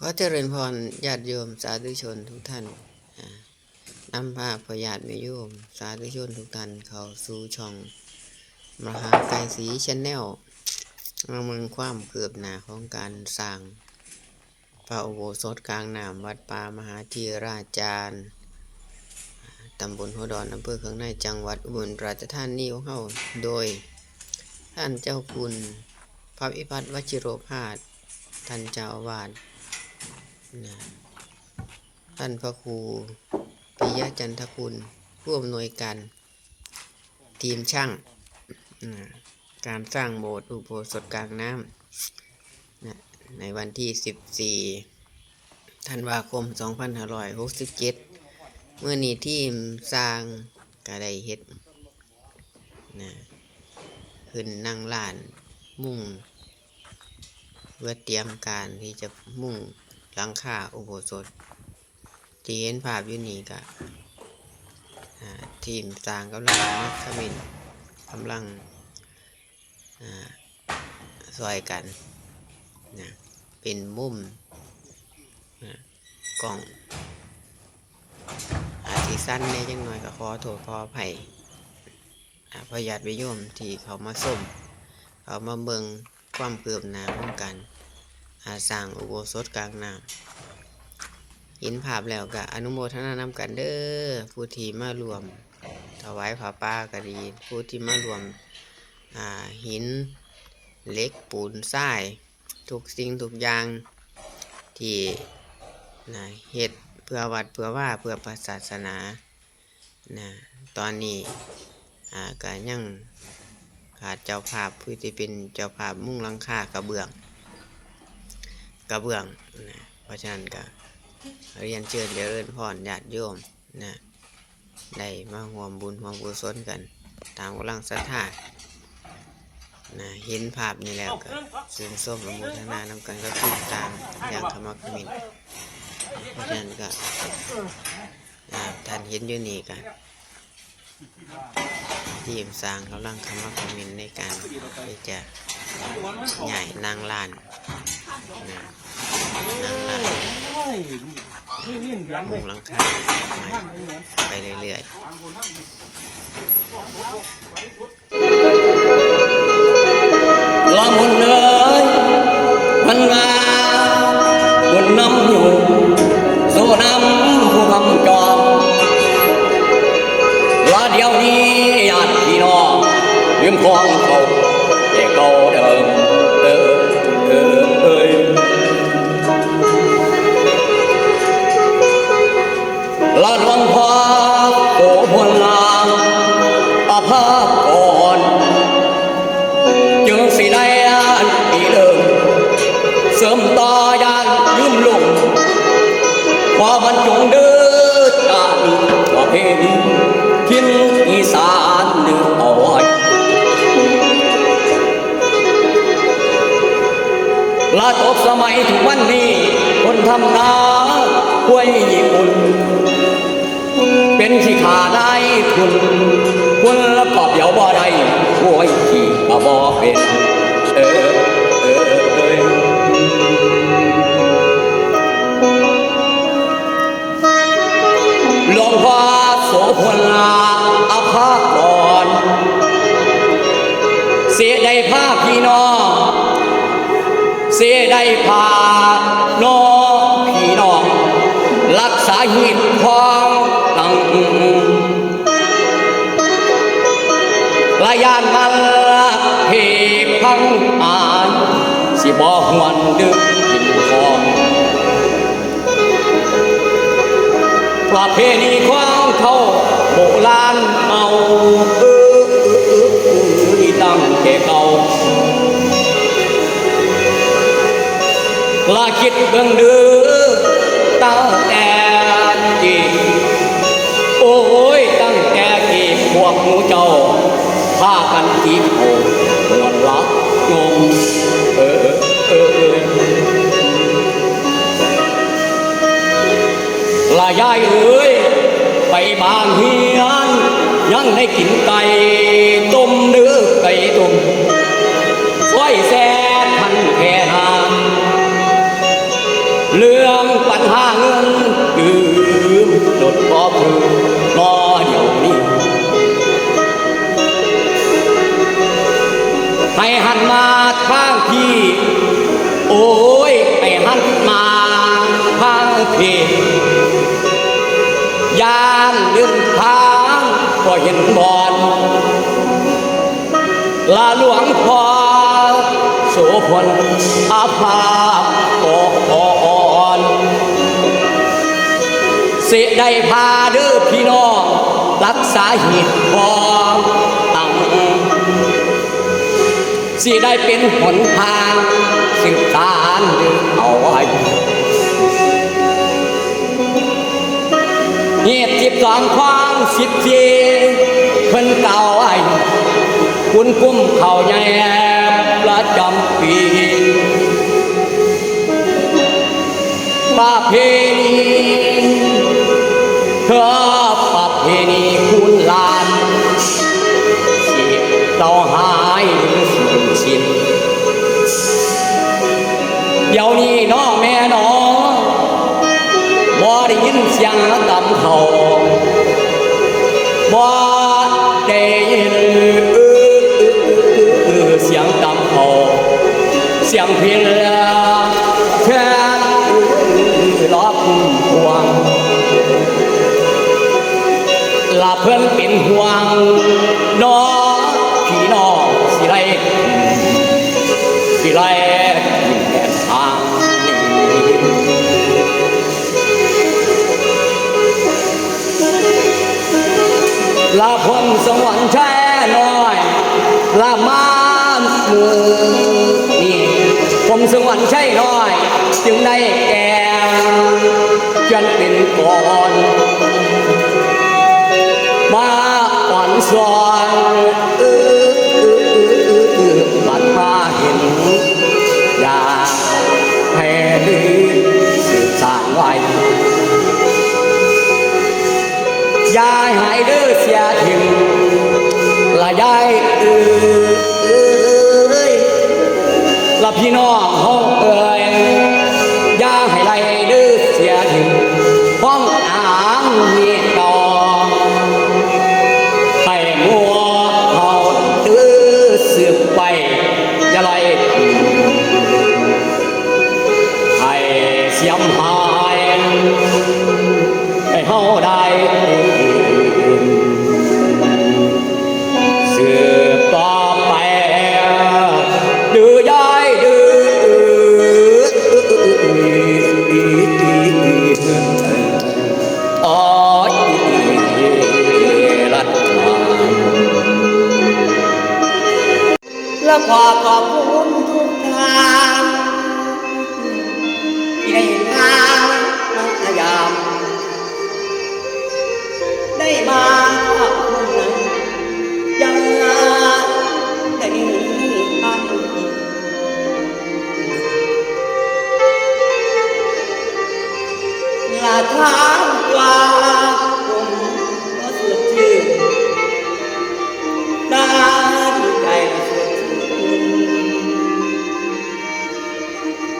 ขอเจริญพรญาติโยมสาธุชนทุกท่านนำพาพญาติแม่โยม สาธุชนทุกท่านเข้าสู่ช่อง มหาไกรศรีชแนลมาเมืองความเกือบหนาของการสร้างพระอุโบสถกลางน้ำวัดป่ามหาธีราจารย์ตำบลหัวดอนอำเภอเขืองในจังหวัดอุบลราชธานีของเราโดย ท่านเจ้าคุณพระพิพัฒน์วชิโรภาสท่านเจ้าอาวาส ท่านพระครูปิยะจันทคุณผู้อำนวยการทีมช่าง การสร้างโบสถ์อุโบสถกลางน้ำในวันที่ 14ธันวาคม 2567 เมื่อนี้ทีมสร้างก็ไดเฮ็ดนะขึ้นนั่งลานมุ่งเพื่อเตรียมการที่จะมุ่ง หลังคาอุโบสถ ที่เห็นภาพอยู่นี่ก็อ่าทีมสร้างกำลังมัดขมินกำลังอ่าซอยกันนะเป็นมุมนะกล่อง อาทิสั้นเนี่ยยังหน่อยก็ขอโทษขออภัยอ่าพยาธิวิโยมที่เขามาส้มเขามาเบิงความเกือบหนาของกัน อาสร้างอุโบสถกลางน้ำเห็นภาพแล้วก็อนุโมทนานำกันเด้อผู้ที่มารวม ถวายผ้าป่าก็ดี ผู้ที่มารวมหินเล็กปูนทราย ทุกสิ่งทุกอย่างที่นะเฮ็ดเพื่อวัดเพื่อว่าเพื่อพระศาสนานะตอนนี้อาก็ยังขาดเจ้าภาพผู้ที่เป็นเจ้าภาพมุ่งลังคากระเบื้อง กระเบื้องนะเพราะฉะนั้นก็เรียนเชิญเจริญพรญาติโยมนะได้มาห่วมบุญห่วมกุศลกัน ตามกำลังศรัทธานะเห็นภาพนี้แล้วก็สื่นส้มอนุทนานำกันก็ขึ้นตามอย่างขมักเขมินเพราะฉะนั้นก็ท่านเห็นอยู่นี่กันทีมสร้างกำลังคำว่าคอมเมนต์ในการที่จะใหญ่นางลานนะ มุงหลังคาไปเรื่อยๆละมุนเอ้ยมันมาบนน้ำอยู่สู่น้ำผู้คำจอมละเดียวนี้ญาติพี่น้องยืมของเขา หลวงพ่อโตพลาอาภาพก่อนจึงสิได้อ่านอีเลิมเสริมต่อยานยืมลงพอมันจงเดินตามประเพณีทินอีสานเอเอาไว้ลาตกสมัยทุกวันนี้คนทำนาห้วยญี่ปุ่น เป็นขี้ขาได้ทุนคนละกอบเดียวบ่ได้โอ้ยขี้ก็บ่เป็นเออเออเออหลวงพ่อโสพลาอาภาก่อนเสียได้ผ้าพี่น้องเสียได้พาน้องพี่น้องรักษาหิตขอ อาย สิบ่หวนดึกกินของประเพณีความเท่าโบราณเอาเออเออเออตั้งแต่เก่าลาคิดเบิ่งดือ ได้กินไก่ต้มเนื้อไก่ต้มซอยแซ่บพันแค่นานหรือหาเงินยืมลดบ่พึงบ่เดี๋ยวนี้ให้หันมาทางพี่ โอ้ยให้หันมาทางพี่ยานลืมทาง ก็เห็นบอนลาหลวงพ่อโสพลอาภาพอ่อนเสได้พาเด้อพี่น้อง รักษาหิตพอตั้งสิได้เป็นหนทางสืบสานเดินเอาไว้เงียบสิบสองควา สิบสี่เพิ่นเก่าไอ้คุณกุ้มเขาใหญ่ประจำปีประเพณีเธอประเพณีคุณลานที่เราหายหรือสูญสิ้นเดี๋ยวนี้น้อแม่น้องบ่ได้ยินเสียงตำเขาได้ยินเสียงตำเขา เพื่อนเป็นห่วง ลาพลสวรรค์แช่น้อยลามานมือนี่ผมสวรรค์ใช่น้อย จึงได้แก่จนเป็นก่อนมาอ่อนสอนเออเออเออเออบัดมาเห็นอยากให้ลือสืบสานไว้ ยายหายเด้อเสียถิ่มละยายเอ้ยละพี่น้องห้องเอ้ย ขอขอบคุณทุกท่าน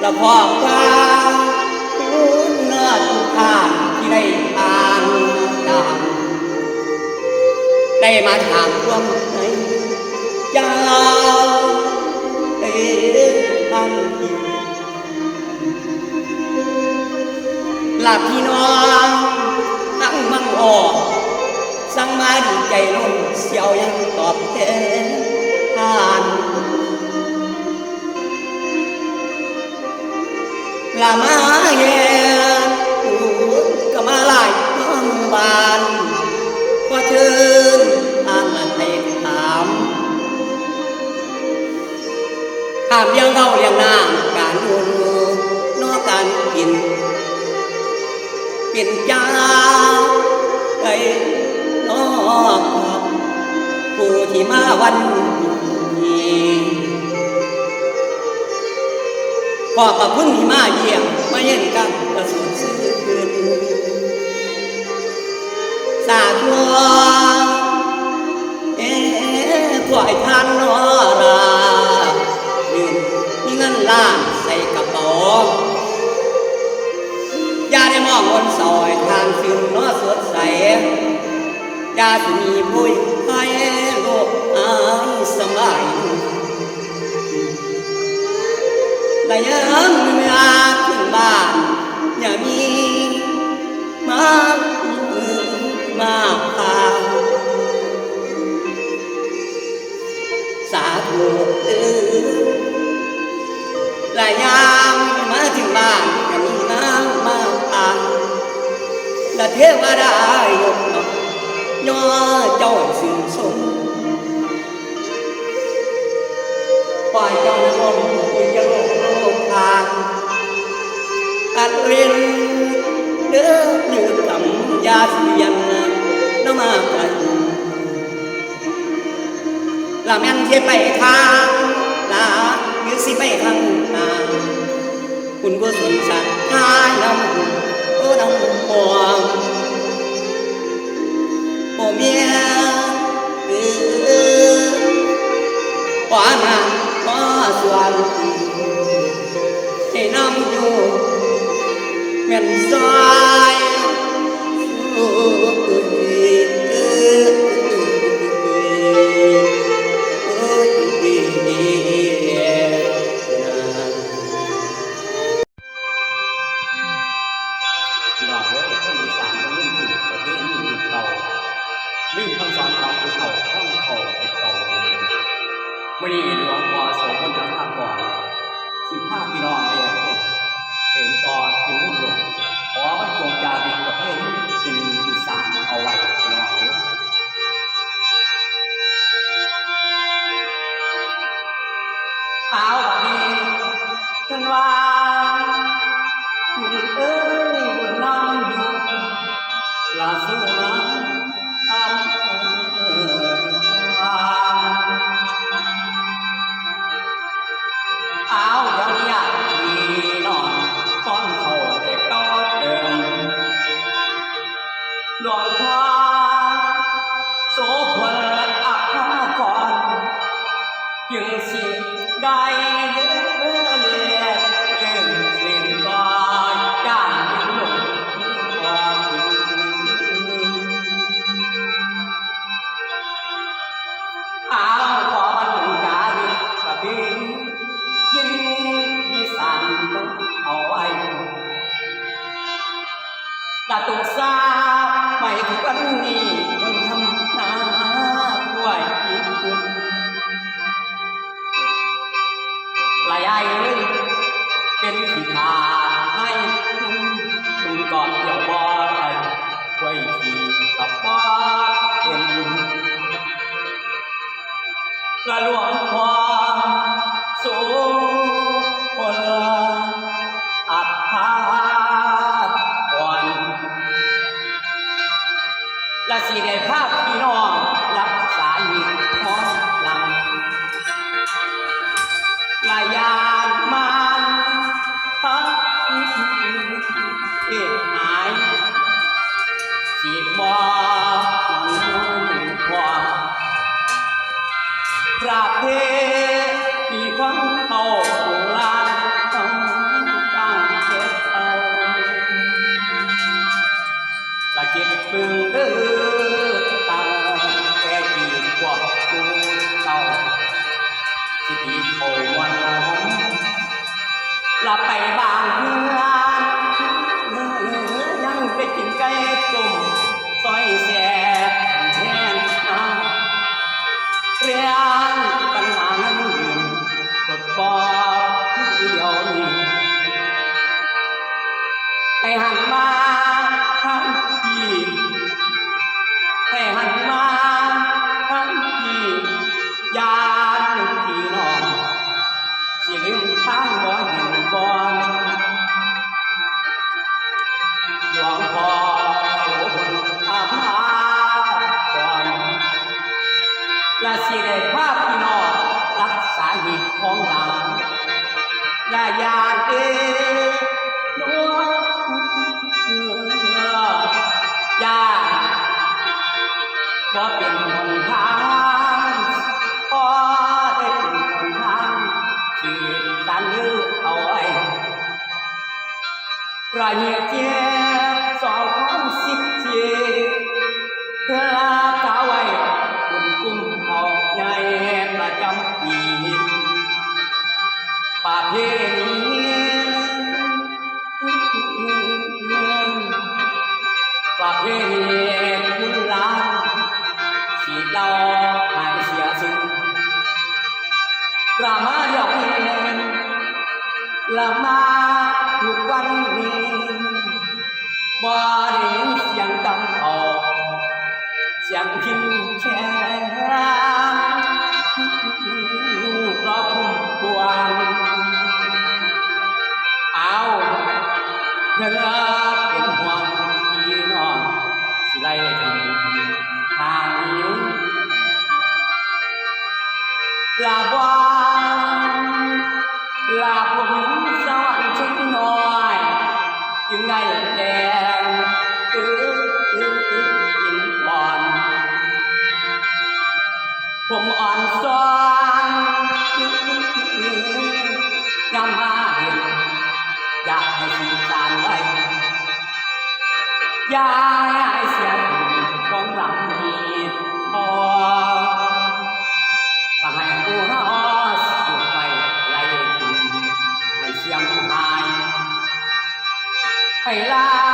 และพอฟ้าคุณเนื้อทุกทางที่ได้อ่านตามได้มาถามร่วมในยาวได้ทันทีหลับพี่น้องทั้งมังออกสั่งมาดีใจล้นเสียวยังตอบแทนทาน ลามาแย่ก็มาไล่น้องบานก็เชิญทานมาให้ถามถามเลี้ยงเขาเลี้ยงนาการดูนนอกการกินเป็นยาไอ้นอกผู้ที่มาวันนี้ ขอกับคุณที่มาเยี่ยมมาเยี่กันกระสุนซื้อกินสาธุเอ๋ปล่อยท่านนอราเงินมีเงินล้านใส่กระเป๋าอย่าได้มองบนซอยทางซึ่งนอสดใสอย่าจะมีผู้ให้โลกอายสบาย และยามเมื่อถึงบ้านอย่ามีมามาพาสาธุเอและยามมาถึงบ้านอย่ามีมามาพาและเทวดา เทไปทางลังหรือสิไปทางหน้าคุณก็สงสารทายลำหูโอ้ลำหูมองโอ้เมียหรือขวานาขวาสวนให้นำอยู่แม่นซ้อน Là 啊，我 vắng hầu của lan không đang chết sâu là chuyện phương đưa ta nghe chuyện của cô tàu chỉ bị khổ ngoan lắm là phải bàn thương ราเนียเจ้าสาว 想拼钱，我不管，熬，人。 ย้ายเสียงของหลังมีพอต่กูสุดไปไล่ให้เสียงหาไปลา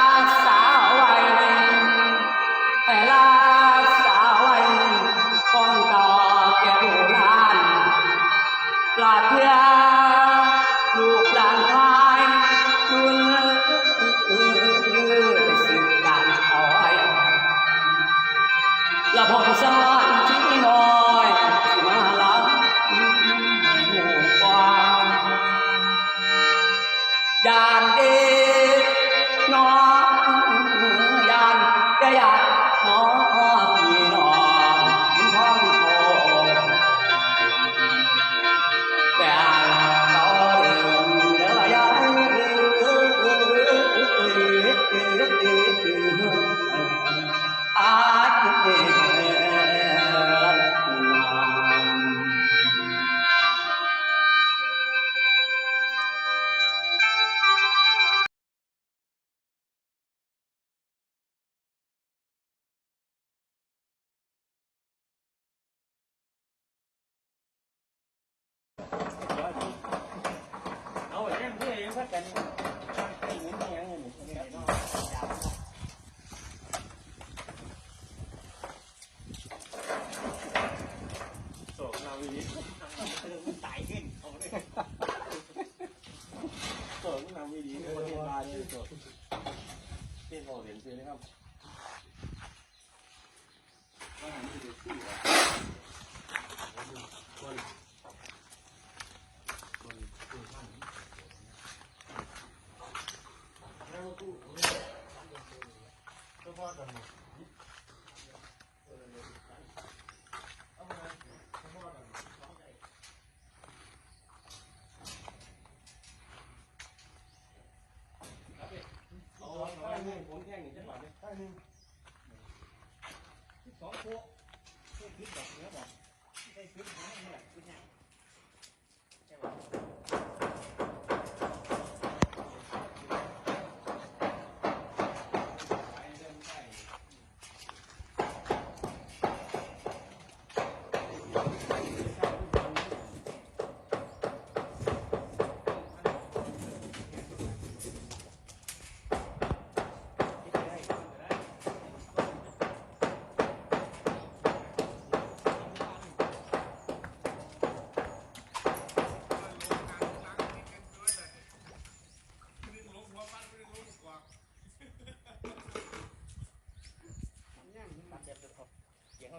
连接的啊，刚才那个。气啊，还是玻璃，玻璃做饭，然后肚子疼，这发展呢？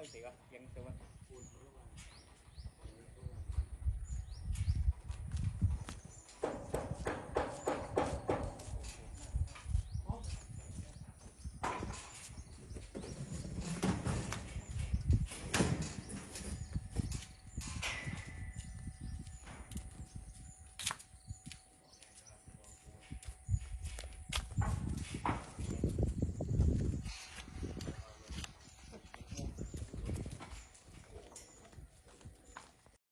Yang coba.